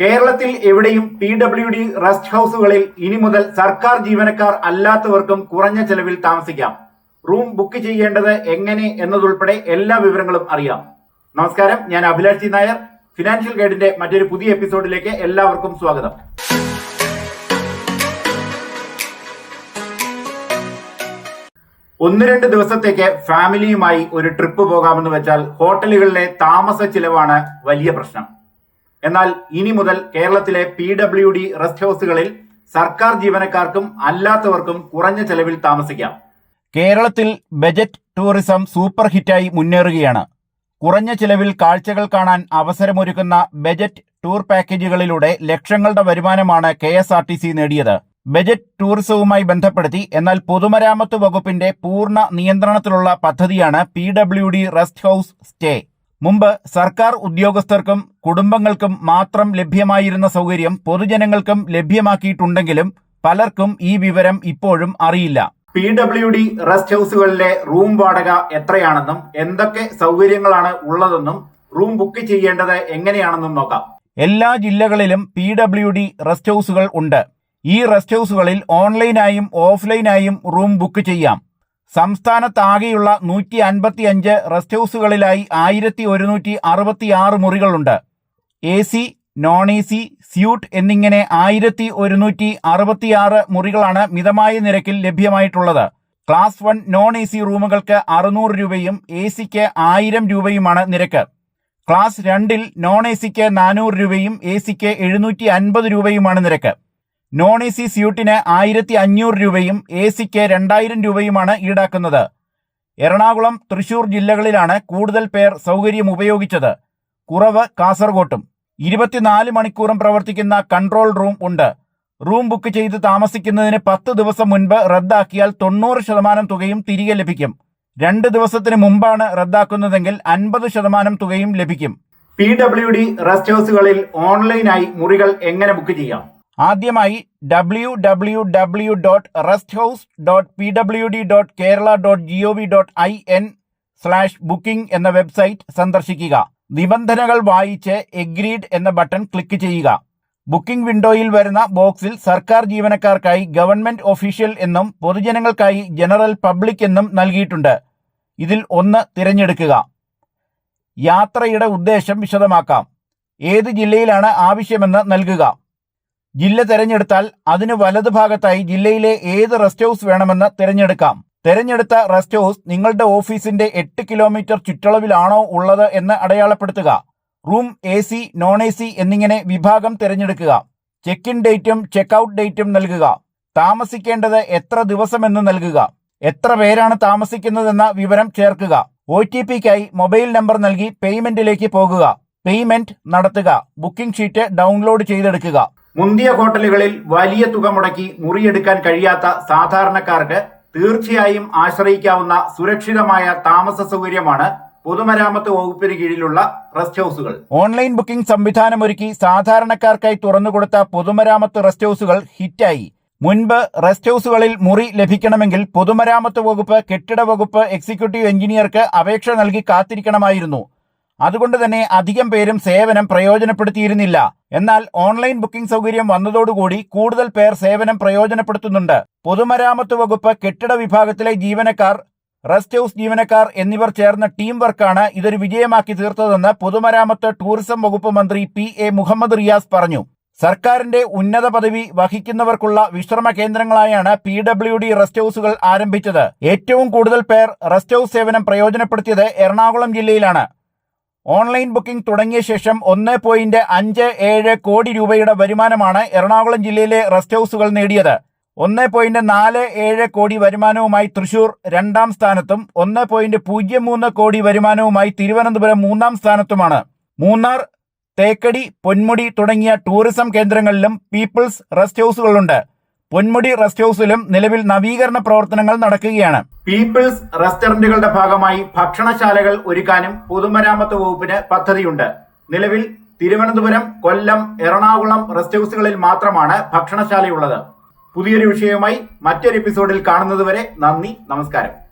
കേരളത്തിൽ എവിടെയും P W D rest ഹൗസുകളിൽ ഇനി മുതൽ സർക്കാർ ജീവനക്കാർ അല്ലാത്തവർക്കും കുറഞ്ഞ ചെലവിൽ താമസിക്കാം. റൂം ബുക്ക് ചെയ്യേണ്ടത് എങ്ങനെ എന്നതുൾപ്പെടെ എല്ലാ വിവരങ്ങളും അറിയാം. നമസ്കാരം ഞാൻ അഭിലാഷ് നായർ. ഫിനാൻഷ്യൽ ഗൈഡിന്റെ മറ്റൊരു പുതിയ എപ്പിസോഡിലേക്ക് എല്ലാവർക്കും സ്വാഗതം. ഒന്ന് രണ്ട് ദിവസത്തേക്ക് ഫാമിലിയുമായി ഒരു ട്രിപ്പ് പോകാമെന്ന് വെച്ചാൽ ഹോട്ടലുകളിലെ താമസ ചിലവാണ് വലിയ പ്രശ്നം. എന്നാൽ ഇനി മുതൽ കേരളത്തിലെ പി ഡബ്ല്യു ഡി റെസ്റ്റ് ഹൗസുകളിൽ സർക്കാർ ജീവനക്കാർക്കും അല്ലാത്തവർക്കും കുറഞ്ഞ ചെലവിൽ താമസിക്കാം. കേരളത്തിൽ ബജറ്റ് ടൂറിസം സൂപ്പർ ഹിറ്റായി മുന്നേറുകയാണ്. കുറഞ്ഞ ചിലവിൽ കാഴ്ചകൾ കാണാൻ അവസരമൊരുക്കുന്ന ബജറ്റ് ടൂർ പാക്കേജുകളിലൂടെ ലക്ഷങ്ങളുടെ വരുമാനമാണ് K S R T C നേടിയത്. ബജറ്റ് ടൂറിസവുമായി ബന്ധപ്പെടുത്തി എന്നാൽ പൊതുമരാമത്ത് വകുപ്പിന്റെ പൂർണ നിയന്ത്രണത്തിലുള്ള പദ്ധതിയാണ് P W D rest house stay. മുമ്പ് സർക്കാർ ഉദ്യോഗസ്ഥർക്കും കുടുംബങ്ങൾക്കും മാത്രം ലഭ്യമായിരുന്ന സൗകര്യം പൊതുജനങ്ങൾക്കും ലഭ്യമാക്കിയിട്ടുണ്ടെങ്കിലും പലർക്കും ഈ വിവരം ഇപ്പോഴും അറിയില്ല. പി ഡബ്ല്യു ഡി റെസ്റ്റ് ഹൗസുകളിലെ റൂം വാടക എത്രയാണെന്നും എന്തൊക്കെ സൗകര്യങ്ങളാണ് ഉള്ളതെന്നും റൂം ബുക്ക് ചെയ്യേണ്ടത് എങ്ങനെയാണെന്നും നോക്കാം. എല്ലാ ജില്ലകളിലും പി ഡബ്ല്യു ഡി റെസ്റ്റ് ഹൗസുകൾ ഉണ്ട്. ഈ റെസ്റ്റ് ഹൗസുകളിൽ ഓൺലൈനായും ഓഫ്ലൈനായും റൂം ബുക്ക് ചെയ്യാം. സംസ്ഥാനത്താകെയുള്ള നൂറ്റി അൻപത്തി അഞ്ച് റെസ്റ്റ് ഹൗസുകളിലായി ആയിരത്തി ഒരുന്നൂറ്റി അറുപത്തിയാറ് മുറികളുണ്ട്. A C non A C suite എന്നിങ്ങനെ ആയിരത്തി ഒരുന്നൂറ്റി അറുപത്തിയാറ് മുറികളാണ് മിതമായ നിരക്കിൽ ലഭ്യമായിട്ടുള്ളത്. Class one non A C റൂമുകൾക്ക് അറുന്നൂറ് രൂപയും എ സിക്ക് ആയിരം രൂപയുമാണ് നിരക്ക്. ക്ലാസ് രണ്ടിൽ നോൺ എ സിക്ക് നാനൂറ് രൂപയും എ സിക്ക് എഴുന്നൂറ്റി അൻപത് രൂപയുമാണ് നിരക്ക്. നോൺ എ സി സ്യൂട്ടിന് ആയിരത്തി അഞ്ഞൂറ് രൂപയും എ സിക്ക് രണ്ടായിരം രൂപയുമാണ് ഈടാക്കുന്നത്. എറണാകുളം തൃശൂർ ജില്ലകളിലാണ് കൂടുതൽ പേർ സൗകര്യം ഉപയോഗിച്ചത്. കുറവ് കാസർഗോട്ടും ഇരുപത്തിനാല് മണിക്കൂറും പ്രവർത്തിക്കുന്ന കൺട്രോൾ റൂം ഉണ്ട്. റൂം ബുക്ക് ചെയ്ത് താമസിക്കുന്നതിന് പത്ത് ദിവസം മുൻപ് റദ്ദാക്കിയാൽ തൊണ്ണൂറ് ശതമാനം തുകയും തിരികെ ലഭിക്കും. രണ്ട് ദിവസത്തിന് മുമ്പാണ് റദ്ദാക്കുന്നതെങ്കിൽ അൻപത് ശതമാനം തുകയും ലഭിക്കും. പി ഡബ്ല്യു ഡി റെസ്റ്റ് ഹൗസുകളിൽ ഓൺലൈനായി മുറികൾ എങ്ങനെ ബുക്ക് ചെയ്യാം? ആദ്യമായി W W W dot rest house dot P W D dot Kerala dot G O V dot I N slash booking എന്ന വെബ്സൈറ്റ് സന്ദർശിക്കുക. നിബന്ധനകൾ വായിച്ച് എഗ്രീഡ് എന്ന ബട്ടൺ ക്ലിക്ക് ചെയ്യുക. ബുക്കിംഗ് വിൻഡോയിൽ വരുന്ന ബോക്സിൽ സർക്കാർ ജീവനക്കാർക്കായി ഗവൺമെന്റ് ഒഫീഷ്യൽ എന്നും പൊതുജനങ്ങൾക്കായി ജനറൽ പബ്ലിക് എന്നും നൽകിയിട്ടുണ്ട്. ഇതിൽ ഒന്ന് തിരഞ്ഞെടുക്കുക. യാത്രയുടെ ഉദ്ദേശം വിശദമാക്കാം. ഏത് ജില്ലയിലാണ് ആവശ്യമെന്ന് നൽകുക. ജില്ല തിരഞ്ഞെടുത്താൽ അതിന് വലതുഭാഗത്തായി ജില്ലയിലെ ഏത് റെസ്റ്റ് ഹൗസ് വേണമെന്ന് തിരഞ്ഞെടുക്കാം. തിരഞ്ഞെടുത്ത റെസ്റ്റ് ഹൗസ് നിങ്ങളുടെ ഓഫീസിന്റെ എട്ട് കിലോമീറ്റർ ചുറ്റളവിലാണോ ഉള്ളത് എന്ന് അടയാളപ്പെടുത്തുക. Room A C non A C എന്നിങ്ങനെ വിഭാഗം തിരഞ്ഞെടുക്കുക. ചെക്ക് ഇൻ ഡേറ്റും ചെക്ക് ഔട്ട് ഡേറ്റും നൽകുക. താമസിക്കേണ്ടത് എത്ര ദിവസമെന്ന് നൽകുക. എത്ര പേരാണ് താമസിക്കുന്നതെന്ന വിവരം ചേർക്കുക. ഒ ടി പിക്കായി മൊബൈൽ നമ്പർ നൽകി പേയ്മെന്റിലേക്ക് പോകുക. പേയ്മെന്റ് നടത്തുക. ബുക്കിംഗ് ഷീറ്റ് ഡൗൺലോഡ് ചെയ്തെടുക്കുക. മുന്തിയ ഹോട്ടലുകളിൽ വലിയ തുക മുടക്കി മുറിയെടുക്കാൻ കഴിയാത്ത സാധാരണക്കാർക്ക് തീർച്ചയായും ആശ്രയിക്കാവുന്ന സുരക്ഷിതമായ താമസ സൗകര്യമാണ് പൊതുമരാമത്ത് വകുപ്പിന് കീഴിലുള്ള റെസ്റ്റ് ഹൗസുകൾ. ഓൺലൈൻ ബുക്കിംഗ് സംവിധാനം ഒരുക്കി സാധാരണക്കാർക്കായി തുറന്നുകൊടുത്ത പൊതുമരാമത്ത് റെസ്റ്റ് ഹൗസുകൾ ഹിറ്റായി. മുൻപ് റെസ്റ്റ് ഹൗസുകളിൽ മുറി ലഭിക്കണമെങ്കിൽ പൊതുമരാമത്ത് വകുപ്പ് കെട്ടിട വകുപ്പ് എക്സിക്യൂട്ടീവ് എഞ്ചിനീയർക്ക് അപേക്ഷ നൽകി കാത്തിരിക്കണമായിരുന്നു. അതുകൊണ്ട് തന്നെ അധികം പേരും സേവനം പ്രയോജനപ്പെടുത്തിയിരുന്നില്ല. എന്നാൽ ഓൺലൈൻ ബുക്കിംഗ് സൗകര്യം വന്നതോടുകൂടി കൂടുതൽ പേർ സേവനം പ്രയോജനപ്പെടുത്തുന്നുണ്ട്. പൊതുമരാമത്ത് വകുപ്പ് കെട്ടിട വിഭാഗത്തിലെ ജീവനക്കാർ റെസ്റ്റ് ഹൌസ് ജീവനക്കാർ എന്നിവർ ചേർന്ന ടീം വർക്കാണ് ഇതൊരു വിജയമാക്കി തീർത്തതെന്ന് പൊതുമരാമത്ത് ടൂറിസം വകുപ്പ് മന്ത്രി പി എ മുഹമ്മദ് റിയാസ് പറഞ്ഞു. സർക്കാരിന്റെ ഉന്നത പദവി വഹിക്കുന്നവർക്കുള്ള വിശ്രമ കേന്ദ്രങ്ങളായാണ് പി ഡബ്ല്യു ഡി റെസ്റ്റ് ഹൌസുകൾ ആരംഭിച്ചത്. ഏറ്റവും കൂടുതൽ പേർ റെസ്റ്റ് ഹൌസ് സേവനം പ്രയോജനപ്പെടുത്തിയത് എറണാകുളം ജില്ലയിലാണ്. ഓൺലൈൻ ബുക്കിംഗ് തുടങ്ങിയ ശേഷം ഒന്ന് പോയിന്റ് അഞ്ച് ഏഴ് കോടി രൂപയുടെ വരുമാനമാണ് എറണാകുളം ജില്ലയിലെ റെസ്റ്റ് ഹൗസുകൾ നേടിയത്. ഒന്ന് പോയിന്റ് നാല് ഏഴ് കോടി വരുമാനവുമായി തൃശൂർ രണ്ടാം സ്ഥാനത്തും ഒന്ന് പോയിന്റ് പൂജ്യം മൂന്ന് കോടി വരുമാനവുമായി തിരുവനന്തപുരം മൂന്നാം സ്ഥാനത്തുമാണ്. മൂന്നാർ തേക്കടി പൊന്മുടി തുടങ്ങിയ ടൂറിസം കേന്ദ്രങ്ങളിലും പീപ്പിൾസ് റെസ്റ്റ് ഹൌസുകളുണ്ട്. പൊന്മുടി റെസ്റ്റ് ഹൌസിലും നിലവിൽ നവീകരണ പ്രവർത്തനങ്ങൾ നടക്കുകയാണ്. പീപ്പിൾസ് റെസ്റ്റോറന്റുകളുടെ ഭാഗമായി ഭക്ഷണശാലകൾ ഒരുക്കാനും പൊതുമരാമത്ത് വകുപ്പിന് പദ്ധതിയുണ്ട്. നിലവിൽ തിരുവനന്തപുരം കൊല്ലം എറണാകുളം റെസ്റ്റ് ഹൌസുകളിൽ മാത്രമാണ് ഭക്ഷണശാലയുള്ളത്. പുതിയൊരു വിഷയവുമായി മറ്റൊരു എപ്പിസോഡിൽ കാണുന്നതുവരെ നന്ദി നമസ്കാരം.